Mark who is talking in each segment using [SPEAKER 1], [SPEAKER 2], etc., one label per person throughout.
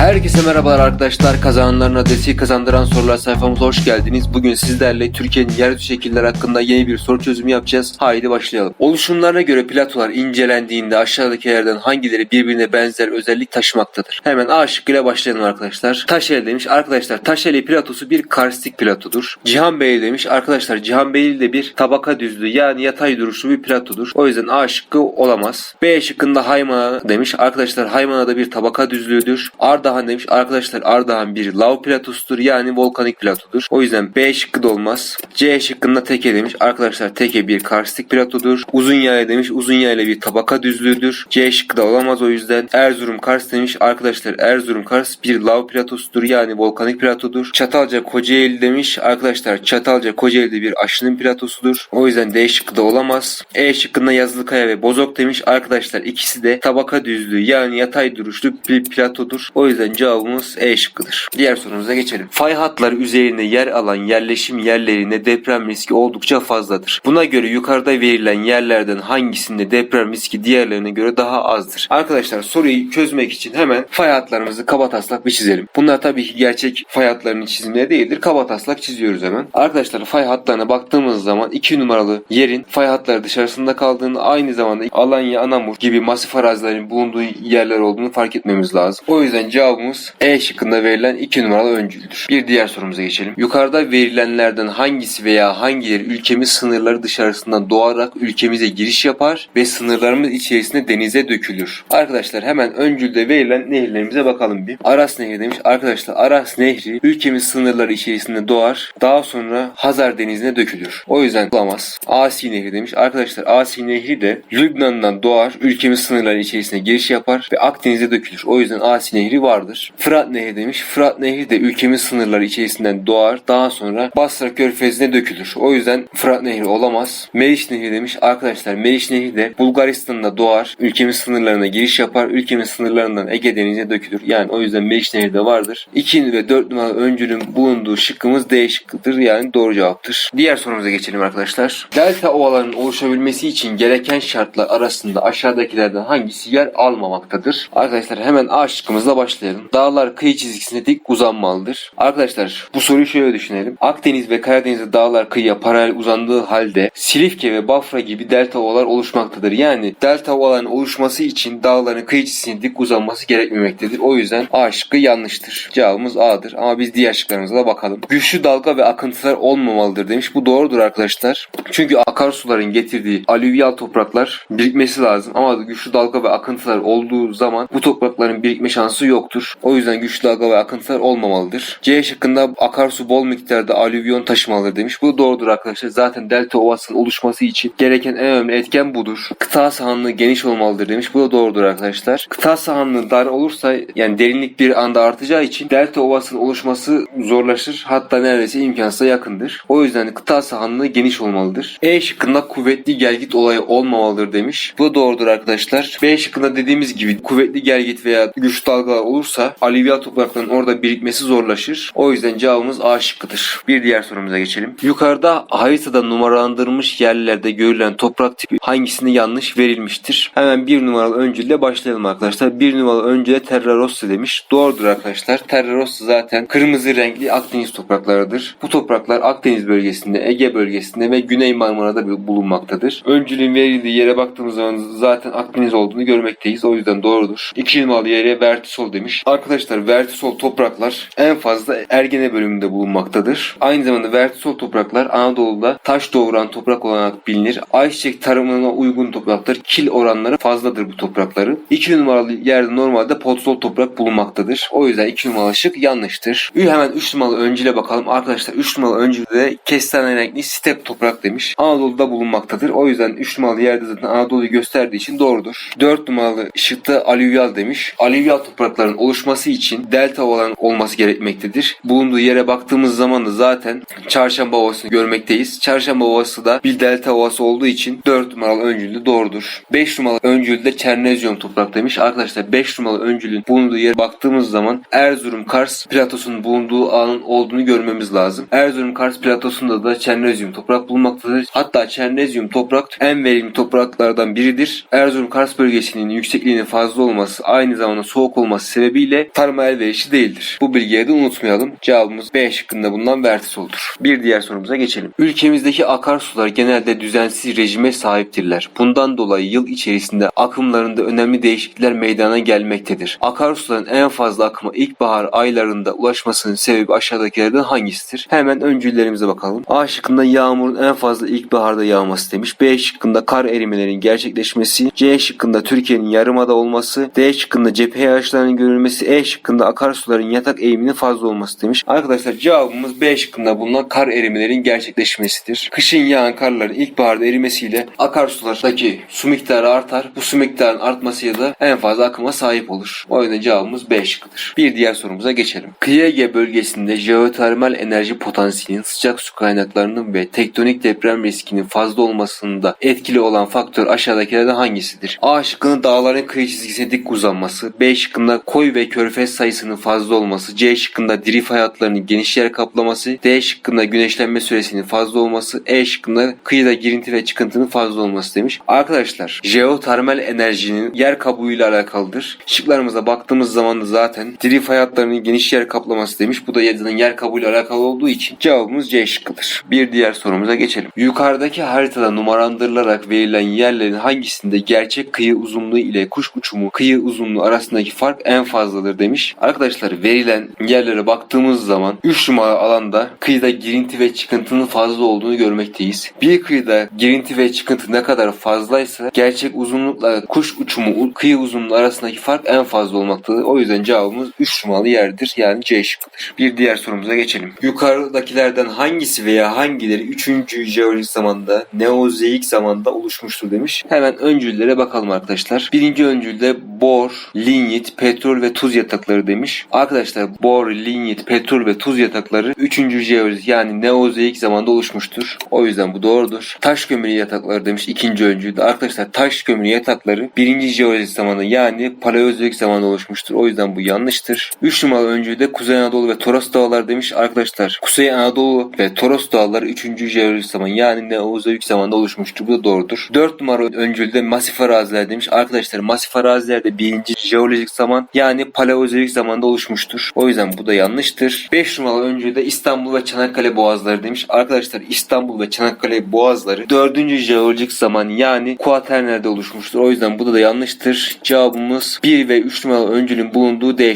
[SPEAKER 1] Herkese merhabalar arkadaşlar. Kazananların adresi kazandıran sorular sayfamıza hoş geldiniz. Bugün sizlerle Türkiye'nin yeryüzü şekilleri hakkında yeni bir soru çözümü yapacağız. Haydi başlayalım. Oluşumlarına göre platolar incelendiğinde aşağıdakilerden hangileri birbirine benzer özellik taşımaktadır? Hemen A şıkkıyla başlayalım arkadaşlar. Taşeli demiş. Arkadaşlar Taşeli platosu bir karstik platodur. Cihan Bey demiş. Arkadaşlar Cihan Bey de bir tabaka düzlüğü yani yatay duruşlu bir platodur. O yüzden A şıkkı olamaz. B şıkkında Haymana demiş. Arkadaşlar Haymana da bir tabaka düzlüğüdür. Ardahan demiş. Arkadaşlar Ardahan bir lav platosudur yani volkanik platodur. O yüzden B şıkkı da olmaz. C şıkkında Teke demiş. Arkadaşlar Teke bir karstik platodur. Uzun yayla demiş. Uzun yayla bir tabaka düzlüğüdür. C şıkkı da olamaz o yüzden. Erzurum Kars demiş. Arkadaşlar Erzurum Kars bir lav platosudur yani volkanik platodur. Çatalca Kocaeli demiş. Arkadaşlar Çatalca Kocaeli bir aşının platosudur. O yüzden D şıkkı da olamaz. E şıkkında Yazılıkaya ve Bozok demiş. Arkadaşlar ikisi de tabaka düzlüğü yani yatay duruşlu bir platodur. O yüzden cevabımız E şıkkıdır. Diğer sorumuza geçelim. Fay hatları üzerinde yer alan yerleşim yerlerinde deprem riski oldukça fazladır. Buna göre yukarıda verilen yerlerden hangisinde deprem riski diğerlerine göre daha azdır? Arkadaşlar soruyu çözmek için hemen fay hatlarımızı kabataslak bir çizelim. Bunlar tabii ki gerçek fay hatlarının çizimleri değildir. Kabataslak çiziyoruz hemen. Arkadaşlar fay hatlarına baktığımız zaman 2 numaralı yerin fay hatları dışarısında kaldığını aynı zamanda Alanya, Anamur gibi masif arazilerin bulunduğu yerler olduğunu fark etmemiz lazım. O yüzden cevabımız E şıkkında verilen 2 numaralı öncüldür. Bir diğer sorumuza geçelim. Yukarıda verilenlerden hangisi veya hangileri ülkemiz sınırları dışarısından doğarak ülkemize giriş yapar ve sınırlarımız içerisinde denize dökülür? Arkadaşlar hemen öncülde verilen nehirlerimize bakalım bir. Aras Nehri demiş. Arkadaşlar Aras Nehri ülkemiz sınırları içerisinde doğar. Daha sonra Hazar Denizi'ne dökülür. O yüzden olamaz. Asi Nehri demiş. Arkadaşlar Asi Nehri de Lübnan'dan doğar. Ülkemiz sınırları içerisine giriş yapar ve Akdeniz'e dökülür. O yüzden Asi Nehri vardır. Fırat Nehri demiş. Fırat Nehri de ülkemiz sınırları içerisinden doğar. Daha sonra Basra Körfezi'ne dökülür. O yüzden Fırat Nehri olamaz. Meriç Nehri demiş. Arkadaşlar Meriç Nehri de Bulgaristan'da doğar. Ülkemiz sınırlarına giriş yapar. Ülkemiz sınırlarından Ege Denizi'ne dökülür. Yani o yüzden Meriç Nehri de vardır. 2 ve 4 numaralı öncülün bulunduğu şıkkımız D şıkkıdır. Yani doğru cevaptır. Diğer sorumuza geçelim arkadaşlar. Delta ovalarının oluşabilmesi için gereken şartlar arasında aşağıdakilerden hangisi yer almamaktadır? Arkadaşlar hemen A şıkkımızla başlayalım. Dağlar kıyı çizgisine dik uzanmalıdır. Arkadaşlar bu soruyu şöyle düşünelim. Akdeniz ve Karadeniz'de dağlar kıyıya paralel uzandığı halde Silifke ve Bafra gibi delta ovalar oluşmaktadır. Yani delta ovaların oluşması için dağların kıyı çizgisine dik uzanması gerekmemektedir. O yüzden A şıkkı yanlıştır. Cevabımız A'dır. Ama biz diğer şıklarımıza da bakalım. Güçlü dalga ve akıntılar olmamalıdır demiş. Bu doğrudur arkadaşlar. Çünkü akarsuların getirdiği alüvyal topraklar birikmesi lazım. Ama güçlü dalga ve akıntılar olduğu zaman bu toprakların birikme şansı yoktur. O yüzden güçlü dalga ve akıntılar olmamalıdır. C şıkkında akarsu bol miktarda alüvyon taşımalıdır demiş. Bu doğrudur arkadaşlar. Zaten delta ovasının oluşması için gereken en önemli etken budur. Kıta sahanlığı geniş olmalıdır demiş. Bu da doğrudur arkadaşlar. Kıta sahanlığı dar olursa yani derinlik bir anda artacağı için delta ovasının oluşması zorlaşır. Hatta neredeyse imkansıza yakındır. O yüzden kıta sahanlığı geniş olmalıdır. E şıkkında kuvvetli gelgit olayı olmamalıdır demiş. Bu da doğrudur arkadaşlar. B şıkkında dediğimiz gibi kuvvetli gelgit veya güç dalgalar olursa alüvyal toprakların orada birikmesi zorlaşır. O yüzden cevabımız A şıkkıdır. Bir diğer sorumuza geçelim. Yukarıda haritada numaralandırılmış yerlerde görülen toprak tipi hangisinde yanlış verilmiştir? Hemen bir numaralı öncülle başlayalım arkadaşlar. Bir numaralı öncüle Terra Rossa demiş. Doğrudur arkadaşlar. Terra Rossa zaten kırmızı renkli Akdeniz topraklarıdır. Bu topraklar Akdeniz bölgesinde, Ege bölgesinde ve Güney Marmara'da bulunmaktadır. Öncülün verildiği yere baktığımız zaman zaten Akdeniz olduğunu görmekteyiz. O yüzden doğrudur. İki numaralı yere Vertisol demiş. Arkadaşlar Vertisol topraklar en fazla Ergene bölümünde bulunmaktadır. Aynı zamanda Vertisol topraklar Anadolu'da taş doğuran toprak olarak bilinir. Ayçiçek tarımına uygun topraklar. Kil oranları fazladır bu toprakları. 2 numaralı yerde normalde potsol toprak bulunmaktadır. O yüzden 2 numaralı şık yanlıştır. Hemen 3 numaralı öncüle bakalım. Arkadaşlar 3 numaralı öncüde de kestane renkli step toprak demiş. Anadolu'da bulunmaktadır. O yüzden 3 numaralı yerde zaten Anadolu'yu gösterdiği için doğrudur. 4 numaralı şıkta alüvyal demiş. Alüvyal toprakların oluşması için delta olan olması gerekmektedir. Bulunduğu yere baktığımız zaman da zaten Çarşamba Ovası'nı görmekteyiz. Çarşamba Ovası da bir delta ovası olduğu için 4 numaralı öncülde doğrudur. 5 numaralı öncülde Çernezyum toprak demiş. Arkadaşlar 5 numaralı öncülün bulunduğu yere baktığımız zaman Erzurum Kars platosunun bulunduğu alanın olduğunu görmemiz lazım. Erzurum Kars platosunda da Çernezyum toprak bulunmaktadır. Hatta Çernezyum toprak en verimli topraklardan biridir. Erzurum Kars bölgesinin yüksekliğinin fazla olması aynı zamanda soğuk olması sebebiyle sebebiyle tarıma elverişli değildir. Bu bilgiyi de unutmayalım. Cevabımız B şıkkında bulunan vertis olur. Bir diğer sorumuza geçelim. Ülkemizdeki akarsular genelde düzensiz rejime sahiptirler. Bundan dolayı yıl içerisinde akımlarında önemli değişiklikler meydana gelmektedir. Akarsuların en fazla akıma ilkbahar aylarında ulaşmasının sebebi aşağıdakilerden hangisidir? Hemen öncüllerimize bakalım. A şıkkında yağmurun en fazla ilkbaharda yağması demiş. B şıkkında kar erimelerinin gerçekleşmesi. C şıkkında Türkiye'nin yarımada olması. D şıkkında cephe yağışlarının görülmesi. E şıkkında akarsuların yatak eğiminin fazla olması demiş. Arkadaşlar cevabımız B şıkkında bulunan kar erimelerin gerçekleşmesidir. Kışın yağan karların ilkbaharda erimesiyle akarsulardaki su miktarı artar. Bu su miktarının artmasıyla da en fazla akıma sahip olur. O yüzden cevabımız B şıkkıdır. Bir diğer sorumuza geçelim. Kıyı Ege bölgesinde jeotermal enerji potansiyelinin sıcak su kaynaklarının ve tektonik deprem riskinin fazla olmasında etkili olan faktör aşağıdakilerden hangisidir? A şıkkında dağların kıyı çizgisine dik uzanması, B şıkkında koy ve körfez sayısının fazla olması, C şıkkında diri fay geniş yer kaplaması, D şıkkında güneşlenme süresinin fazla olması, E şıkkında kıyıda girinti ve çıkıntının fazla olması demiş. Arkadaşlar jeotermal enerjinin yer kabuğuyla alakalıdır. Şıklarımıza baktığımız zaman da zaten diri fay geniş yer kaplaması demiş. Bu da yazının yer kabuğuyla alakalı olduğu için cevabımız C şıkkıdır. Bir diğer sorumuza geçelim. Yukarıdaki haritada numaralandırılarak verilen yerlerin hangisinde gerçek kıyı uzunluğu ile kuş uçumu kıyı uzunluğu arasındaki fark en fazladır demiş. Arkadaşlar verilen yerlere baktığımız zaman 3 numaralı alanda kıyıda girinti ve çıkıntının fazla olduğunu görmekteyiz. Bir kıyıda girinti ve çıkıntı ne kadar fazlaysa gerçek uzunlukla kuş uçumu kıyı uzunluğu arasındaki fark en fazla olmaktadır. O yüzden cevabımız 3 numaralı yerdir. Yani C şıkkıdır. Bir diğer sorumuza geçelim. Yukarıdakilerden hangisi veya hangileri 3. jeolojik zamanda Neozeik zamanda oluşmuştur demiş. Hemen öncüllere bakalım arkadaşlar. Birinci öncülde bor, linyit, petrol ve tuz yatakları demiş. Arkadaşlar bor, linyit, petrol ve tuz yatakları 3. jeolojik yani Neozeik zamanda oluşmuştur. O yüzden bu doğrudur. Taş kömürü yatakları demiş ikinci öncülde. Arkadaşlar taş kömürü yatakları 1. jeolojik zamanda yani Paleozoik zamanda oluşmuştur. O yüzden bu yanlıştır. 3 numaralı öncülde Kuzey Anadolu ve Toros Dağları demiş. Arkadaşlar Kuzey Anadolu ve Toros Dağları 3. jeolojik zaman yani Neozoik zamanda oluşmuştur. Bu da doğrudur. 4 numara öncülde masif araziler demiş. Arkadaşlar masif arazilerde 1. jeolojik zaman yani Paleozoik zamanda oluşmuştur. O yüzden bu da yanlıştır. 5 numaralı öncülde İstanbul ve Çanakkale boğazları demiş. Arkadaşlar İstanbul ve Çanakkale boğazları 4. jeolojik zaman yani kuaternerde oluşmuştur. O yüzden bu da, da yanlıştır. Cevabımız 1 ve 3 numaralı öncülün bulunduğu D.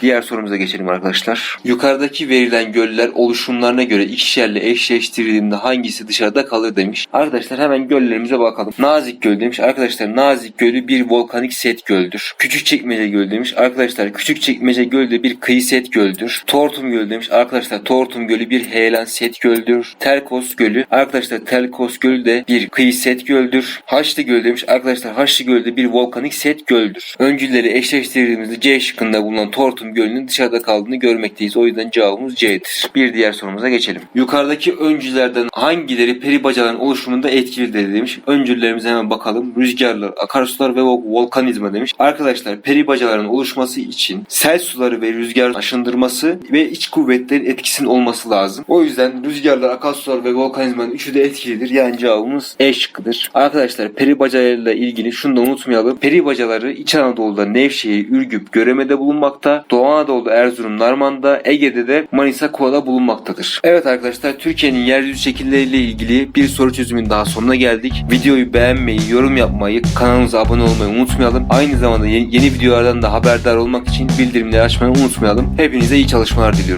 [SPEAKER 1] Diğer sorumuza geçelim arkadaşlar. Yukarıdaki verilen göller oluşumlarına göre ikişerle eşleştirildiğinde hangisi dışarıda kalır demiş. Arkadaşlar hemen göllerimize bakalım. Nazik Göl demiş. Arkadaşlar Nazik Gölü bir volkanik set göldür. Küçük Çekmece Göl demiş. Arkadaşlar Küçük Çekmece Göl de bir kıyı set göldür. Tortum Göl demiş. Arkadaşlar Tortum Gölü bir heyelan set göldür. Terkos Gölü. Arkadaşlar Terkos Gölü de bir kıyı set göldür. Haçlı Göl demiş. Arkadaşlar Haçlı Göl de bir volkanik set göldür. Öncülleri eşleştirdiğimizde C şıkkında bulunan Tortum Gölü'nün dışarıda kaldığını görmekteyiz. O yüzden cevabımız C'dir. Bir diğer sorumuza geçelim. Yukarıdaki öncülerden hangileri peri bacaların oluşumunda etkilidir demiş. Öncüllerimize hemen bakalım. Rüzgarlar, akarsular ve vol- volkanizma demiş. Arkadaşlar peri bacaların oluşması için sel suları ve rüzgar aşındırması ve iç kuvvetlerin etkisinin olması lazım. O yüzden rüzgarlar, akarsular ve volkanizmanın üçü de etkilidir. Yani cevabımız E şıkkıdır. Arkadaşlar peri bacalarıyla ilgili şunu da unutmayalım. Peri bacaları İç Anadolu'da Nevşehir, Ürgüp, Göreme'de bulunmakta. Doğu Anadolu'da Erzurum, Narman'da, Ege'de de Manisa, Kuala bulunmaktadır. Evet arkadaşlar Türkiye'nin yeryüzü şekilleriyle ilgili bir soru çözümün daha sonuna geldik. Videoyu beğenmeyi, yorum yapmayı, kanalımıza abone olmayı unutmayalım. Aynı zamanda yeni, yeni videolardan da haberdar olmak için bildirimleri açmayı unutmayalım. Hepinize iyi çalışmalar diliyorum.